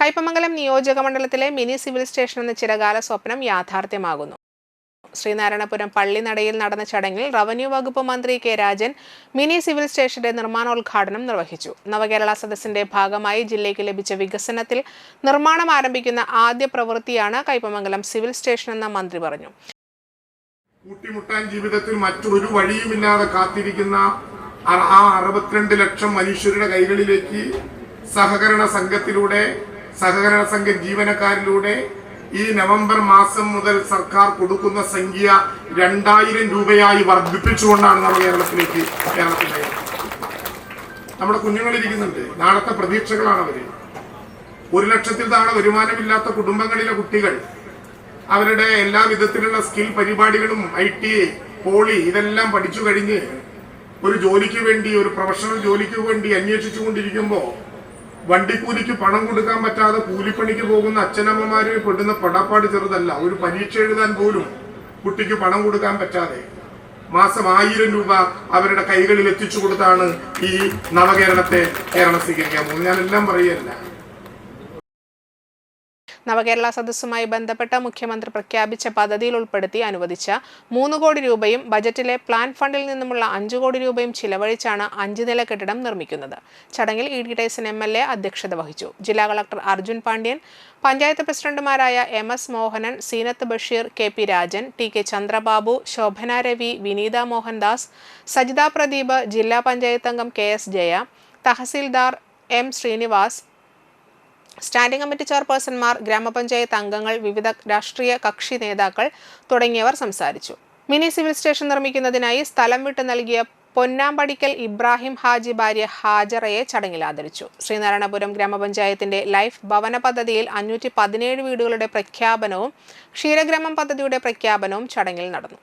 കയ്പമംഗലം നിയോജക മണ്ഡലത്തിലെ mini civil station എന്ന ചിരകാല സ്വപ്നം യാഥാർത്ഥ്യമാകുന്നു. ശ്രീനാരായണപുരം പള്ളിനടയിൽ നടന്ന ചടങ്ങിൽ റവന്യൂ വകുപ്പ് മന്ത്രി കെ രാജൻ മിനി സിവിൽ സ്റ്റേഷന്റെ നിർമ്മാണോദ്ഘാടനം നിർവഹിച്ചു. നവകേരള സദസ്സിന്റെ ഭാഗമായി ജില്ലയ്ക്ക് ലഭിച്ച വികസനത്തിൽ നിർമ്മാണം ആരംഭിക്കുന്ന ആദ്യ പ്രവൃത്തിയാണ് കൈപ്പമംഗലം സിവിൽ സ്റ്റേഷൻ എന്ന മന്ത്രി പറഞ്ഞു. കൂട്ടിമുട്ടാൻ ജീവിതത്തിൽ മറ്റൊരു വഴിയുമില്ലാതെ കാത്തിരിക്കുന്ന ആ അറുപത്തിരണ്ട് ലക്ഷം മനുഷ്യരുടെ കൈകളിലേക്ക് സഹകരണ സംഘത്തിലൂടെ സഹകരണ സംഘ ജീവനക്കാരിലൂടെ ഈ നവംബർ മാസം മുതൽ സർക്കാർ കൊടുക്കുന്ന സംഖ്യ രണ്ടായിരം രൂപയായി വർദ്ധിപ്പിച്ചുകൊണ്ടാണ് നമ്മൾ കേരളത്തിലേക്ക് കേരളത്തിലേക്ക് നമ്മുടെ കുഞ്ഞുങ്ങളിരിക്കുന്നുണ്ട് നാളത്തെ പ്രതീക്ഷകളാണ് അവർ. ഒരു ലക്ഷത്തിൽ താഴെ വരുമാനമില്ലാത്ത കുടുംബങ്ങളിലെ കുട്ടികൾ അവരുടെ എല്ലാ വിധത്തിലുള്ള സ്കിൽ പരിപാടികളും ഐ ടി പോളി ഇതെല്ലാം പഠിച്ചു കഴിഞ്ഞ് ഒരു ജോലിക്ക് വേണ്ടി ഒരു പ്രൊഫഷണൽ ജോലിക്ക് വേണ്ടി അന്വേഷിച്ചു കൊണ്ടിരിക്കുമ്പോൾ വണ്ടിക്കൂലിക്ക് പണം കൊടുക്കാൻ പറ്റാതെ കൂലിപ്പണിക്ക് പോകുന്ന അച്ഛനമ്മമാര് പെടുന്ന പടപ്പാട് ചെറുതല്ല. ഒരു പരീക്ഷ എഴുതാൻ പോലും കുട്ടിക്ക് പണം കൊടുക്കാൻ പറ്റാതെ മാസം ആയിരം രൂപ അവരുടെ കൈകളിൽ എത്തിച്ചു കൊടുത്താണ് ഈ നവകേരളത്തെ കേരളം സ്വീകരിക്കാൻ പോകുന്നത്. ഞാനെല്ലാം പറയുകയല്ല. നവകേരള സദസ്സുമായി ബന്ധപ്പെട്ട മുഖ്യമന്ത്രി പ്രഖ്യാപിച്ച പദ്ധതിയിൽ ഉൾപ്പെടുത്തി അനുവദിച്ച മൂന്ന് കോടി രൂപയും ബജറ്റിലെ പ്ലാൻ ഫണ്ടിൽ നിന്നുമുള്ള അഞ്ചു കോടി രൂപയും ചിലവഴിച്ചാണ് അഞ്ച് നില കെട്ടിടം നിർമ്മിക്കുന്നത്. ചടങ്ങിൽ E D Tyson M L A അധ്യക്ഷത വഹിച്ചു. ജില്ലാ കളക്ടർ അർജുൻ പാണ്ഡ്യൻ പഞ്ചായത്ത് പ്രസിഡന്റുമാരായ M S Mohanan Seenath Basheer K P Rajan T K Chandrababu Shobhana Ravi Vineetha Mohandas Sajitha Pradeep ജില്ലാ പഞ്ചായത്ത് അംഗം K S Jaya tahsildar M Srinivas standing committee ചെയർപേഴ്സൺമാർ ഗ്രാമപഞ്ചായത്ത് അംഗങ്ങൾ വിവിധ രാഷ്ട്രീയ കക്ഷി നേതാക്കൾ തുടങ്ങിയവർ സംസാരിച്ചു. മിനി സിവിൽ സ്റ്റേഷൻ നിർമ്മിക്കുന്നതിനായി സ്ഥലം വിട്ടു നൽകിയ പൊന്നാമ്പടിക്കൽ ഇബ്രാഹിം ഹാജി ഭാര്യ ഹാജറയെ ചടങ്ങിൽ ആദരിച്ചു. ശ്രീനാരായണപുരം ഗ്രാമപഞ്ചായത്തിന്റെ ലൈഫ് ഭവന പദ്ധതിയിൽ അഞ്ഞൂറ്റി പതിനേഴ് വീടുകളുടെ പ്രഖ്യാപനവും ക്ഷീരഗ്രാമം പദ്ധതിയുടെ പ്രഖ്യാപനവും ചടങ്ങിൽ നടന്നു.